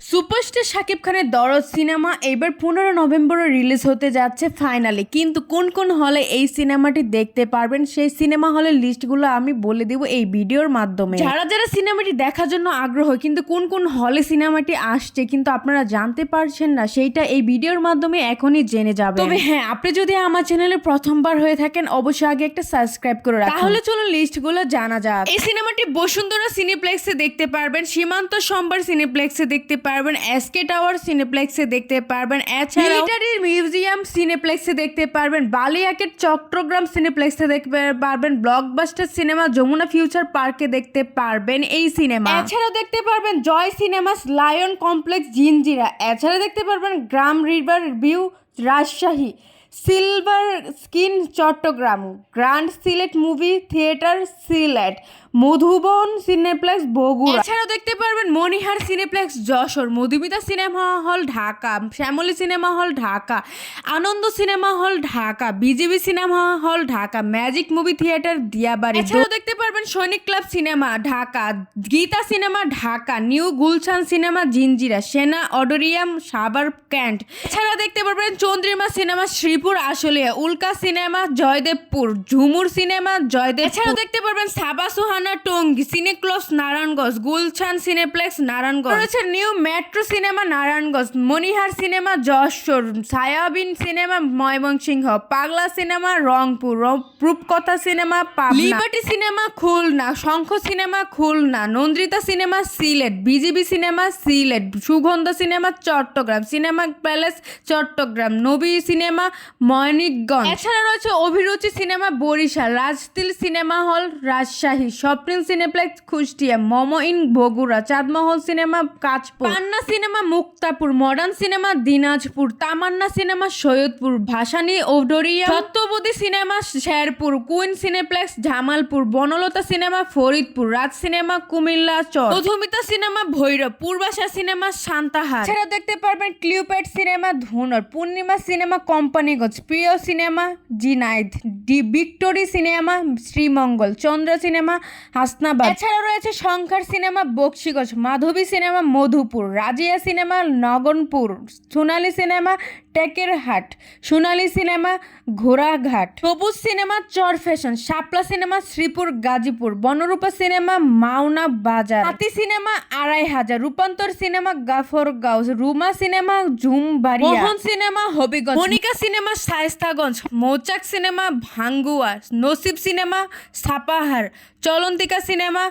Superstar Shakib খানের দরদ cinema এবার পনেরো নভেম্বরে রিলিজ হতে যাচ্ছে ফাইনালি। কিন্তু কোন কোন হলে এই সিনেমাটি দেখতে পারবেন সেই সিনেমা হলের লিস্টগুলো আমি বলে দিব এই ভিডিওর মাধ্যমে। যারা যারা সিনেমাটি দেখার জন্য আগ্রহ, কিন্তু কোন কোন হলে সিনেমাটি আসছে কিন্তু আপনারা জানতে পারছেন না, সেইটা এই ভিডিওর মাধ্যমে এখনই জেনে যাবে তবে হ্যাঁ আপনি যদি আমার চ্যানেলে প্রথমবার হয়ে থাকেন, অবশ্যই আগে একটা সাবস্ক্রাইব করে রাখুন। তাহলে চলুন লিস্টগুলো জানা যাক। এই সিনেমাটি বসুন্ধরা সিনেপ্লেক্সে দেখতে পারবেন, সীমান্ত সোমবার সিনেপ্লেক্সে দেখতে পারবেন। এসকে টাওয়ার সিনেপ্লেক্সে দেখতে পারবেন। এছাড়া মিউজিয়াম সিনেপ্লেক্সে দেখতে পারবেন। বালিয়াকের চট্টগ্রাম সিনেপ্লেক্সে দেখতে পারবেন। ব্লকবাস্টার সিনেমা যমুনা ফিউচার পার্কে দেখতে পারবেন এই সিনেমা এছাড়াও দেখতে পারবেন Joy cinemas lion complex Jinjira এছাড়া দেখতে পারবেন গ্রাম river view Rajshahi silver screen Chattogram grand Sylhet movie theatre Sylhet Madhuban cineplex Bogura. এছাড়াও দেখতে পারবেন Monihar cineplex Jessore Madhumita cinema hall Dhaka Shyamoli cinema hall Dhaka আনন্দ cinema hall Dhaka BJP cinema hall Dhaka magic movie theatre Diabari. এছাড়াও দেখতে পারবেন Sainik club cinema Dhaka Gita cinema Dhaka new Gulshan cinema Jinjira Sena auditorium Savar can't. এছাড়া দেখতে পারবেন Chandrima cinema Sreepur Ashulia. Ulka cinema Joydebpur. Jhumur cinema Joydeb এছাড়াও দেখতে পারবেন Saba Suhana Tongi cineplex Narayanganj Gulshan cineplex Narayanganj. রয়েছে new metro cinema Narayanganj. Monihar cinema Jessore. Sayabin cinema Mymensingh. Pagla cinema Rangpur. Rupkotha cinema liberty cinema Khulna. Shankha cinema Khulna. Nandita cinema Sylhet. BGB cinema Sylhet. Sugandha cinema Chattogram. Cinema palace Chattogram. Nabi cinema Manikganj. এছাড়া রয়েছে Abhiruchi cinema Barishal Rajtil cinema hall Rajshahi Swapnil cineplex Kushtia Momo inn Bogura Chandmahal cinema Kanchpur Panna cinema Muktapur modern cinema Dinajpur Tamanna cinema Saidpur Bhasani auditorium Satyabati cinema Sherpur queen cineplex Jamalpur Banalata cinema Faridpur Raj cinema Cumilla চর Madhumita cinema Bhairab Purbasha cinema Santahar. এছাড়া দেখতে পারবেন Cleopatra cinema Dhunat Purnima cinema Companiganj Priyo cinema Jhenaidah D victory cinema, Sreemangal, Chandra cinema, Hasnabad. এছাড়া রয়েছে সংখ্যার cinema Bakshiganj Madhabi cinema, Madhupur, Razia cinema, Naganpur, Sonali cinema Tekerhat Sonali cinema ঘোড়াঘাট, Sabuj cinema চর fashion, Shapla cinema Sreepur Gazipur, Banarupa cinema Mawna Bazar, Hati cinema Araihazar, Rupantor cinema Gafargaon Ruma cinema Jhumbaria, Mohan cinema Habiganj, Monika cinema Shaistaganj, Mouchak cinema Bhangua Nasib cinema Sapahar, চলন্তিকা cinema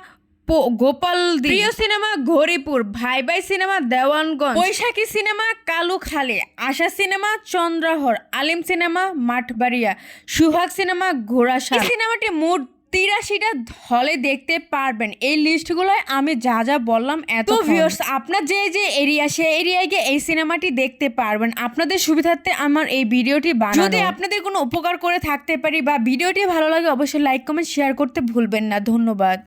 পো- গোপালদি প্রিয় cinema Ghoripur Bhai Bhai cinema Dewanganj Boishakhi cinema Kalukhali Asha cinema Chandrahar Alim cinema Mathbaria Suhag cinema ঘোড়াশা সিনেমাটি মোট তিরাশিটা হলে দেখতে পারবেন এই লিস্টগুলোয় আমি যা যা বললাম এত ভিউয়ার্স আপনার যে যে এরিয়া সে এরিয়ায় গিয়ে এই সিনেমাটি দেখতে পারবেন। আপনাদের সুবিধার্থে আমার এই ভিডিওটি বানানো। যদি আপনাদের কোনো উপকার করে থাকতে পারি বা ভিডিওটি ভালো লাগে অবশ্যই লাইক কমেন্ট শেয়ার করতে ভুলবেন না। ধন্যবাদ।